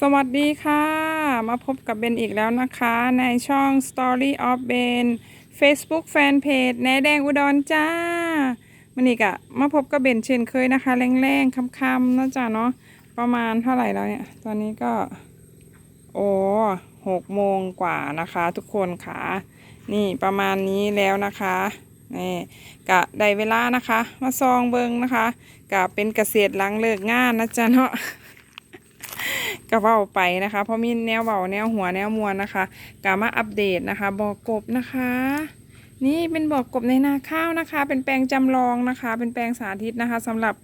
สวัสดีค่ะ มาพบกับเบนอีกแล้วนะคะ ในช่อง Story of Ben Facebook Fanpage แนแดงอุดรจ้ามันอีกอะมาพบกับเบนเช่นเคยนะคะ แรงๆค่ำๆนะจ๊ะเนาะประมาณเท่าไหร่แล้วเนี่ย ตอนนี้ก็ โอ้หกโมงกว่านะคะทุกคนค่ะ นี่ประมาณนี้แล้วนะคะนี่กะได้เวลานะคะ มาซองเบิงนะคะกะเป็นเกษตรหลังเลิกงานนะจ๊ะเนาะ ก็เว้าไปนะคะเพราะมีแนวเบาแนวหัวแนวมวลนะคะกามาอัปเดตนะคะบอกกบนะคะ นี่เป็นบอกกบในนาข้าวนะคะ เป็นแปลงจำลองนะคะ เป็นแปลงสาธิตนะคะสำหรับ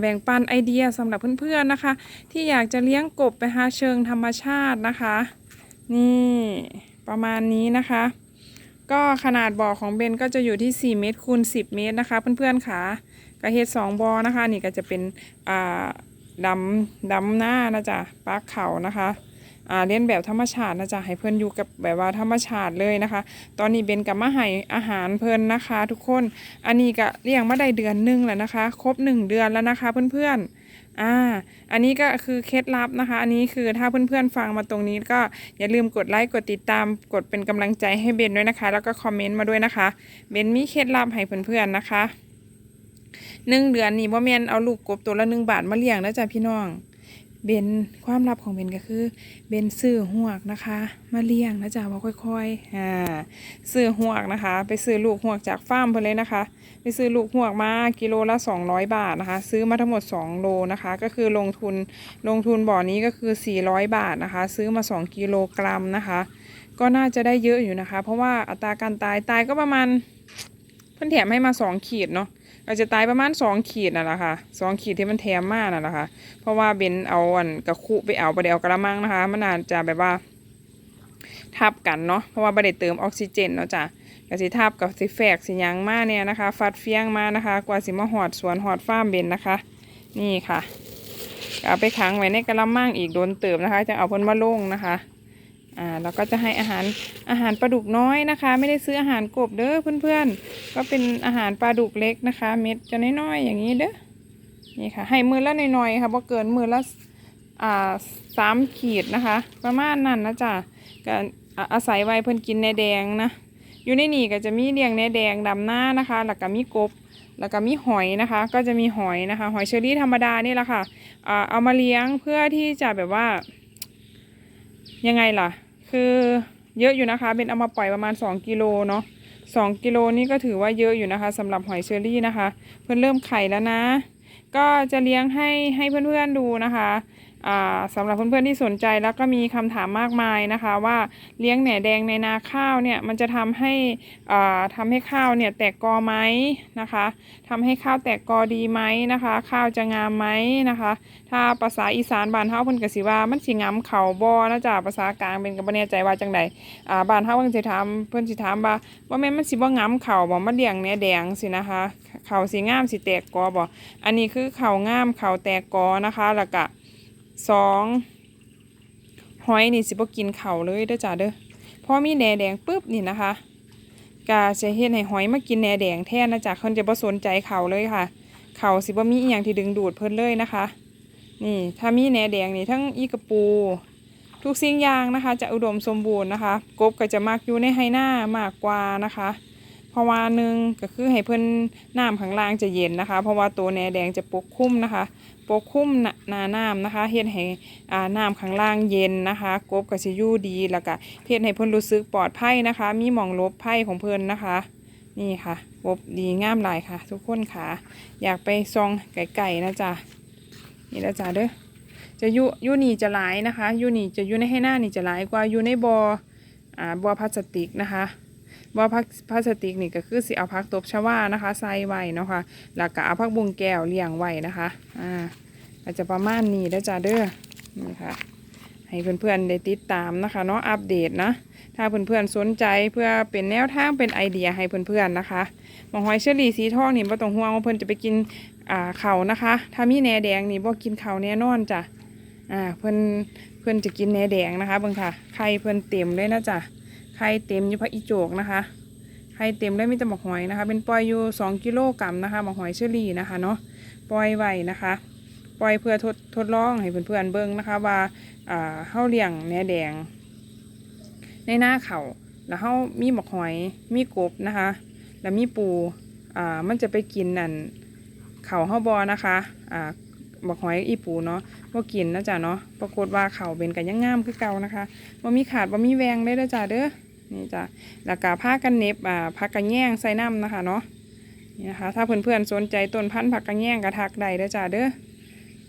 แบ่งปันไอเดียสำหรับเพื่อนๆนะคะ ที่อยากจะเลี้ยงกบไปหาเชิงธรรมชาตินะคะ นี่ประมาณนี้นะคะก็ขนาดบ่อของเบนก็จะอยู่ที่ 4 เมตรคูณ 10 เมตรนะคะ เพื่อนๆค่ะกระเฮ็ดสองบอนะคะ นี่ก็จะเป็นอ่า ดำดำหน้านะจ๊ะปลาเขานะคะอ่าเลี้ยนแบบธรรมชาตินะจ๊ะให้เพื่อนอยู่กับแบบว่าธรรมชาติเลยนะคะ ตอนนี้เบนกับมาให้อาหารเพื่อนนะคะ ทุกคนอันนี้ก็เลี้ยงมาได้เดือนหนึงแล้วนะคะ ครบหนึ่งเดือนแล้วนะคะเพื่อนๆอ่า อันนี้ก็คือเคล็ดลับนะคะ อันนี้คือถ้าเพื่อนๆฟังมาตรงนี้ก็อย่าลืมกดไลค์กดติดตามกดเป็นกำลังใจให้เบนด้วยนะคะ แล้วก็คอมเมนต์มาด้วยนะคะ เบนมีเคล็ดลับให้เพื่อนๆนะคะ หนึ่งเดือนนี่บ่แมนเอาลูกกบตัวละหนึ่งบาทมาเลี้ยงนะจ๊ะพี่น้อง เบนความลับของเบนก็คือ เบนซื้อหวกนะคะ มาเลี้ยงนะจ๊ะว่าค่อยๆอ่าซื้อหวกนะคะ ไปซื้อลูกหวกจากฟาร์มเพิ่นเลยนะคะ ไปซื้อลูกหวกมากิโลละ200 บาทนะคะ ซื้อมาทั้งหมด 2 โลนะคะ ก็คือลงทุนลงทุนบ่อนี้ก็คือ 400 บาทนะคะ ซื้อมา 2 กิโลกรัมนะคะ ก็น่าจะได้เยอะอยู่นะคะ เพราะว่าอัตราการตายตายก็ประมาณเพิ่นแถมให้มา 2 ขีดเนาะ อาจะตายประมาณสองขีดนั่นแหละค่ะสองขีดที่มันแถมมากนั่นแหละค่ะ เพราะว่าเบนเอาอันกระคุไปเอาไปเอากระมังนะคะ มันอาจจะแบบว่า ทับกันเนาะ เพราะว่าบไดเติมออกซิเจนเนาะจ้ะก็สิทับกับสิแฝกสิยังมาเนี่ยนะคะ ฟัดเฟี้ยงมานะคะ กว่าสิมาหอดสวนหอดฟ้ามเบนนะคะ นี่ค่ะเอาไปขังไว้ในกระมังอีกโดนเติมนะคะ จะเอาพ้นมาลงนะคะ อ่าแล้วก็จะให้อาหารอาหารปลาดุกน้อยนะคะ ไม่ได้ซื้ออาหารกบเด้อเพื่อนๆ ก็เป็นอาหารปลาดุกเล็กนะคะ เม็ดจะน้อยๆอย่างนี้เด้อนี่ค่ะ ให้มือละหน่อยๆค่ะพอเกินมือละอ่าสามขีดนะคะ ประมาณนั้นนะจ๊ะก็อาอาศัยไว้เพิ่นกินในแดงนะอยู่ในนี่ก็จะมีเลี้ยงในแดงดำหน้านะคะ แล้วก็มีกบแล้วก็มีหอยนะคะ ก็จะมีหอยนะคะ หอยเชอรี่ธรรมดานี่แหละค่ะอ่าเอามาเลี้ยงเพื่อที่จะแบบว่า ยังไงล่ะ คือเยอะอยู่นะคะ เป็นเอามาปล่อยประมาณ 2 กิโลเนาะ2กิโลนี่ก็ถือว่าเยอะอยู่นะคะสำหรับหอยเชอรี่นะคะ เพื่อนเริ่มไข่แล้วนะ ก็จะเลี้ยงให้ให้เพื่อนๆดูนะคะ สำหรับเพื่อนๆที่สนใจแล้วก็มีคำถามมากมายนะคะ ว่าเลี้ยงแหน่แดงในนาข้าวเนี่ยมันจะทำให้ทำให้ข้าวเนี่ยแตกกอไหมนะคะทำให้ข้าวแตกกอดีไหมนะคะ ข้าวจะงามไหมนะคะ ถ้าภาษาอีสานบ้านเฮาเพิ่นกสิว่ามันสิงามเขาบ่นะจ๊ะภาษากลางเป็นก็บ่แน่ใจว่าจังใดอ่าบ้านเฮาเพิ่นสิถามเพิ่นสิถามว่าว่าแม่นมันสิบ่งามเขาบ่มาเลี้ยงแหน่แดงสินะคะเขาสิงามสิแตกกอบ่อันนี้คือเขางามเขาแตกกอนะคะแล้วก็ สองหอยนี่สิบ่กินเข่าเลยเด้อจ้ะเด้อพอมีแหนแดงปุ๊บนี่นะคะก็จะเฮ็ดให้หอยมากินแหนแดงแทนนะจ๊ะเพิ่นจะบ่สนใจเข่าเลยค่ะ เข่าสิบ่มีอีหยังที่ดึงดูดเพิ่นเลยนะคะ นี่ถ้ามีแหนแดงนี่ทั้งอีกระปู ทุกสิ่งอย่างนะคะ จะอุดมสมบูรณ์นะคะ กบก็จะมักอยู่ในไฮหน้ามากกว่านะคะ เพราะว่าหนึ่งก็คือให้เพิ่นน้ำข้างล่างจะเย็นนะคะ เพราะว่าตัวแหนแดงจะปกคลุมนะคะ ปกคลุมหนานาน้ำนะคะเฮ็ดให้อ่าน้ำข้างล่างเย็นนะคะกบก็สิอยู่ดีแล้วก็เฮ็ดให้เพิ่นรู้สึกปลอดภัยนะคะ มีหมองลบภัยของเพิ่นนะคะ นี่ค่ะกบดีงามหลายค่ะ ทุกคนค่ะ อยากไปซองไก่ๆนะจ๊ะนี่แล้วจ้าเด้อจะยูยูนี่จะหลายนะคะยูนี่จะยู่ในให้หน้านี่จะหลายกว่ายู่ในบอ่ออ่าบ่อพลาสติกนะคะ บอ่อพลาพลาสติกนี่ก็คือสิเอาพักตบชวานะคะ ใส่ไว้เนาะค่ะแล้วก็เอาพักบุงแก้วเลี้ยงไว้นะคะอ่าอาจจะประมาณนี้แล้วจ้าเด้อนี่ค่ะ ให้เพื่อนๆได้ติดตามนะคะเนาะอัปเดตนะถ้าเพื่อนๆสนใจเพื่อเป็นแนวทางเป็นไอเดียให้เพื่อนๆนะคะหมองหอยเชอรี่สีทองนี่บ่ต้องห่วงว่าเพื่อนจะไปกินอ่าเขานะคะ ถ้ามีแหนแดงนี่บ่กินเขาแน่นอนจ้ะอ่าเพิ่อนเพิ่อนจะกินแหนแดงนะคะเบิ่งค่ะไข่เพิ่อนเต็มเลยนะจ้ะ ไข่เต็มอยู่พระอีโจกนะคะไข่เต็มเลยมีแต่หมกหอยนะคะ เป็นปล่อยอยู่2กิโลกรัมนะคะหมกหอยเชอรี่นะคะเนาะปล่อยไว้นะคะ ปล่อยเพื่อทดทดลองให้เพื่อนๆเบิ่งนะคะ ว่าอ่าเฮาเลี้ยงแหนแดง ในหน้าเขาแล้วเฮามีหมกหอยมีกบนะคะ แล้วมีปูอ่ามันจะไปกินนั่นเขาเฮาบอนะคะอ่าหมกหอยอีปูเนาะบ่ากินนะจ๊ะเนาะ ปรากฏว่าเขาเป็นกันยังงามคือเก่านะคะบ่ามีขาดบ่ามีแวงเลยนะจ๊ะเด้อ นี่จ้ะแล้วก็ผ้ากันเน็บอ่าผักกันแย่งใส่น้ำนะคะเนาะนี่นะคะ ถ้าเพื่อนๆสนใจต้นพันธุ์ผักกันแย่งกระทักได้เด้อจ้ะเด้อ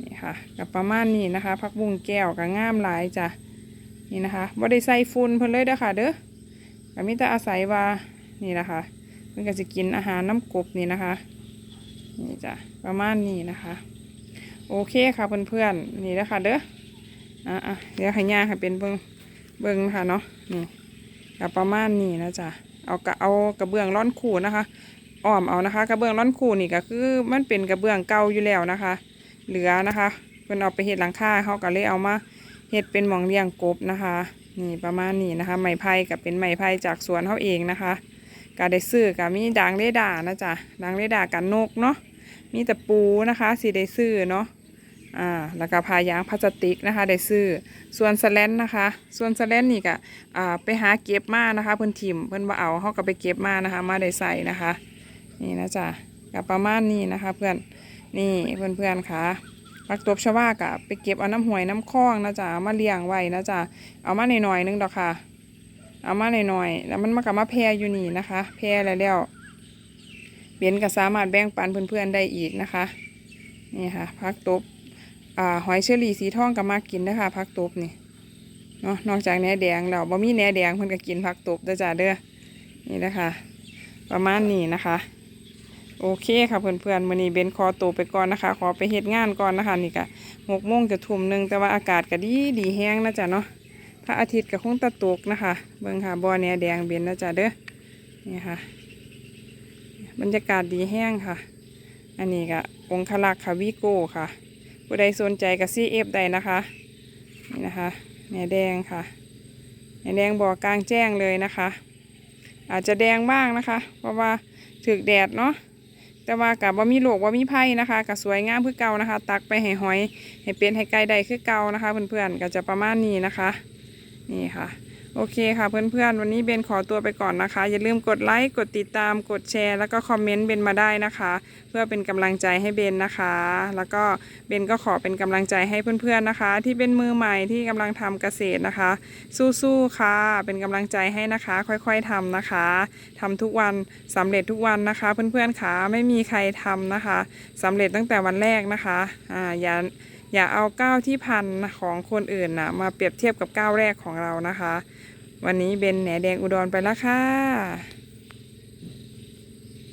นี่ค่ะกับประมาณนี้นะคะผักบุ้งแก้วก็งามหลายจ้ะนี่นะคะบ่ได้ใส่ฝุ่นเพิ่นเลยเด้อค่ะ เด้อก็มีแต่อาศัยว่านี่นะคะเพิ่นก็จะกินอาหารน้ำกบนี่นะคะนี่จ้ะประมาณนี้นะคะ โอเคค่ะเพื่อนๆนี่นะคะเด้ออะเดี๋ยวให้ย่าให้เป็นเบิงเบิงค่ะเนาะนี่ กับประมาณนี้นะจ๊ะเอากระเอากระเบื้องร่อนขู่นะคะอ้อมเอานะคะ กระเบื้องร่อนขู่นี่ก็คือมันเป็นกระเบื้องเก่าอยู่แล้วนะคะ เหลือนะคะเพิ่นเอาไปเฮ็ดหลังคาเขาก็เลยเอามาเฮ็ดเป็นหมองเลี้ยงกบนะคะ นี่ประมาณนี้นะคะ ไม้ไผ่กับเป็นไม้ไผ่จากสวนเขาเองนะคะก็ได้ซื้อกับมีด่างเรดานะจ๊ะด่างเรดากันนกเนาะมีแต่ปูนะคะสีได้ซื้อเนาะ อ่าแล้วก็พายางพลาสติกนะคะได้ซื้อส่วนสแลนนะคะ ส่วนสแลนนี่ก็อ่าไปหาเก็บมานะคะเพิ่นทิมเพิ่นว่าเอาเขาก็ไปเก็บมานะคะ มาได้ใส่นะคะนี่นะจ๊ะกับประมาณนี้นะคะ เพื่อนนี่เพื่อนเพื่อนค่ะปักตบชวากะไปเก็บเอาน้ำหวยน้ำคลองนะจ๊ะเอามาเลี้ยงไว้นะจ๊ะเอามาหน่อยๆนึงดอกค่ะ เอามาหน่อยๆแล้วมันมากับมาแพรอยู่นี่นะคะแพรแล้วแล้วเบนก็สามารถแบ่งปันเพื่อนๆได้อีกนะคะ นี่ค่ะพักตบ อ่าหอยเชอรี่สีทองก็มากินนะคะพักตบนี่เนาะนอกจากแหนแดงแล้วบ่มีแหนแดงเพิ่นก็กินพักตบเด้อจ้าเด้อนี่นะคะ ประมาณนี้นะคะ โอเคค่ะเพื่อนๆวันนี้เบนขอตัวไปก่อนนะคะ ขอไปเฮ็ดงานก่อนนะคะนี่ก็หกโมงจะทุ่มหนึ่งแต่ว่าอากาศก็ดีดีแห้งนะจ๊ะเนาะพระอาทิตย์ก็คงตะตกนะคะ เบิ่งค่ะบ่อแหนแดงเบนนะจ๊ะเด้อนี่ค่ะ บรรยากาศดีแห้งค่ะ อันนี้ก็องคลักษ์ค่ะวิโก้ค่ะ ผู้ใดสนใจกับซีเอฟได้นะคะนี่นะคะแหนแดงค่ะแหนแดงบ่อกลางแจ้งเลยนะคะ อาจจะแดงบ้างนะคะ เพราะว่าถึกแดดเนาะแต่ว่ากับว่ามีโรคว่ามีไผ่นะคะกับสวยงามคือเก่านะคะ ตักไปให้หอยให้เป็นให้ไก่ได้คือเก่านะคะ เพื่อนๆก็จะประมาณนี้นะคะ นี่ค่ะ โอเคค่ะเพื่อนๆ วันนี้เบนขอตัวไปก่อนนะคะ อย่าลืมกดไลค์ กดติดตาม กดแชร์ แล้วก็คอมเมนต์เบนมาได้นะคะ เพื่อเป็นกำลังใจให้เบนนะคะ แล้วก็เบนก็ขอเป็นกำลังใจให้เพื่อนๆนะคะ ที่เป็นมือใหม่ที่กำลังทำเกษตรนะคะ สู้ๆค่ะ เป็นกำลังใจให้นะคะ ค่อยๆทำนะคะทำทุกวันสำเร็จทุกวันนะคะ เพื่อนๆค่ะไม่มีใครทำนะคะสำเร็จตั้งแต่วันแรกนะคะอ่าอย่าอย่าเอาก้าวที่พันของคนอื่นนะมาเปรียบเทียบกับก้าวแรกของเรานะคะ วันนี้เบนแหนแดงอุดรไปแล้วค่ะ